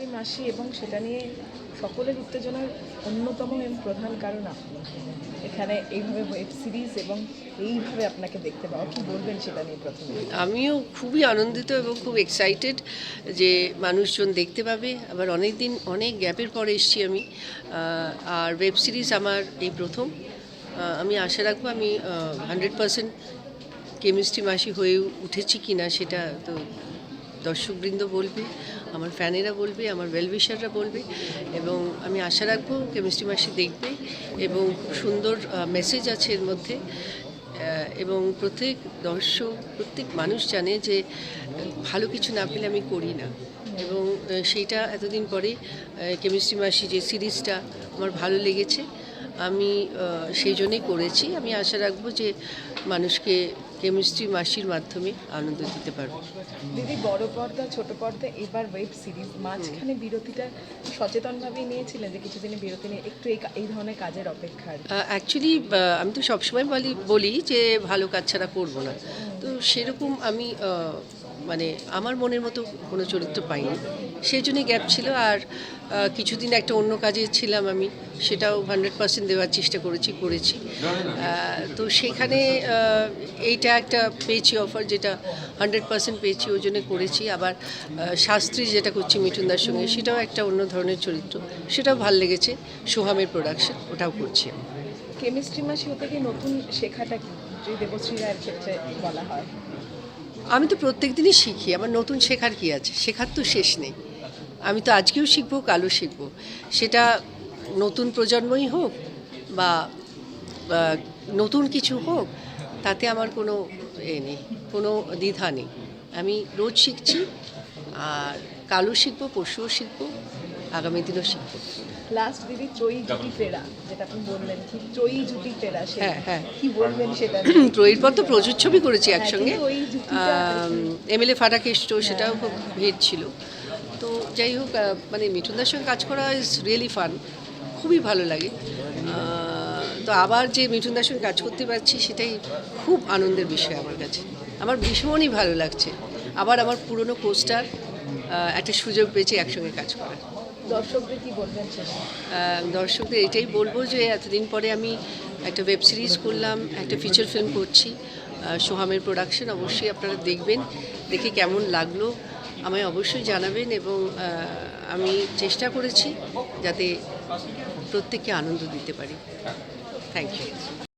Chemistry মাসি এবং সেটা নিয়ে সকলের উত্তেজনার অন্যতম এবং প্রধান কারণ আপনি এখানে এইভাবে ওয়েব সিরিজ এবং এইভাবে আপনাকে দেখতে পাওয়া। কি বলবেন সেটা নিয়ে প্রথমে? আমিও খুবই আনন্দিত এবং খুব এক্সাইটেড যে মানুষজন দেখতে পাবে। আবার অনেক দিন অনেক গ্যাপের পরে এসেছি আমি। আর ওয়েব সিরিজ আমার এই প্রথম। আমি আশা রাখব আমি হান্ড্রেড পারসেন্ট কেমিস্ট্রি মাসি হয়ে উঠেছি কি না সেটা তো দর্শকবৃন্দ বলবে, আমার ফ্যানেরা বলবে, আমার ওয়েলউইশাররা বলবে এবং আমি আশা রাখব কেমিস্ট্রি মাসি দেখবে এবং সুন্দর মেসেজ আছে এর মধ্যে এবং প্রত্যেক দর্শক, প্রত্যেক মানুষ জানে যে ভালো কিছু না পেলে আমি করি না। এবং সেইটা এতদিন পরে কেমিস্ট্রি মাসি যে সিরিজটা আমার ভালো লেগেছে, আমি সেই জন্যই করেছি। আমি আশা রাখব যে, মানুষকে কেমিস্ট্রি মাসির মাধ্যমে আনন্দ দিতে পারব। দিদি বড় পর্দা ছোট পর্দা এবার ওয়েব সিরিজ মাঝখানে বিরতিটা সচেতনভাবেই নিয়েছিলেন যে কিছুদিনের বিরতি নিয়ে একটু এই ধরনের কাজের অপেক্ষা অ্যাকচুয়ালি আমি তো সবসময় বলি বলি যে ভালো কাজ ছাড়া করব না। তো সেরকম আমি মানে আমার মনের মতো কোনো চরিত্র পাইনি। সেই জন্যই গ্যাপ ছিল আর কিছুদিন একটা অন্য কাজে ছিলাম আমি, সেটাও হান্ড্রেড পার্সেন্ট দেওয়ার চেষ্টা করেছি করেছি। তো সেখানে এইটা একটা পেয়েছি অফার যেটা হান্ড্রেড পার্সেন্ট পেয়েছি, ওই জন্য করেছি। আবার শাস্ত্রী যেটা করছি মিঠুনদার সঙ্গে, সেটাও একটা অন্য ধরনের চরিত্র। সেটাও ভালো লেগেছে, সোহামের প্রোডাকশন ওটাও করছি আমি। কেমিস্ট্রি মাসি গিয়ে নতুন শেখাটা কি যদি দেবশ্রী রায়ের ক্ষেত্রে বলা হয়? আমি তো প্রত্যেক দিনই শিখি, আমার নতুন শেখার কি আছে? শেখার তো শেষ নেই। আমি তো আজকেও শিখব, কালও শিখব। সেটা নতুন প্রজন্মই হোক বা নতুন কিছু হোক, তাতে আমার কোনো এ নেই, কোনো দ্বিধা নেই। আমি রোজ শিখছি, আর কালও শিখব, পরশুও শিখব, আগামী দিনও শিখব। লাস্ট দিদি ত্রয়ী জুটি ফেরা যেটা আপনি বললেন কি ত্রয়ী জুটি ফেরা হ্যাঁ, হ্যাঁ। কি বলবেন সেটা? ত্রয়ীর পর তো প্রচুর ছবি করেছি হ্যাঁ, একসঙ্গে। এমএলএ ফাটাকেষ্ট সেটাও খুব ভিড় ছিল। তো যাই হোক মানে মিঠুনদার সঙ্গে কাজ করা ইজ রিয়েলি ফান খুবই ভালো লাগে। তো আবার যে মিঠুনদার সঙ্গে কাজ করতে পারছি সেটাই খুব আনন্দের বিষয় আমার কাছে। আমার ভীষণই ভালো লাগছে। আবার আমার পুরনো পোস্টার একটা সুযোগ পেয়েছি একসঙ্গে কাজ করার। দর্শকদের কি বলবেন দর্শকদের এটাই বলব যে এতদিন পরে আমি একটা ওয়েব সিরিজ করলাম, একটা ফিচার ফিল্ম করছি। সোহামের প্রোডাকশন অবশ্যই আপনারা দেখবেন, দেখে কেমন লাগল, আমায় অবশ্যই জানাবেন এবং আমি চেষ্টা করেছি যাতে প্রত্যেককে আনন্দ দিতে পারি। Thank you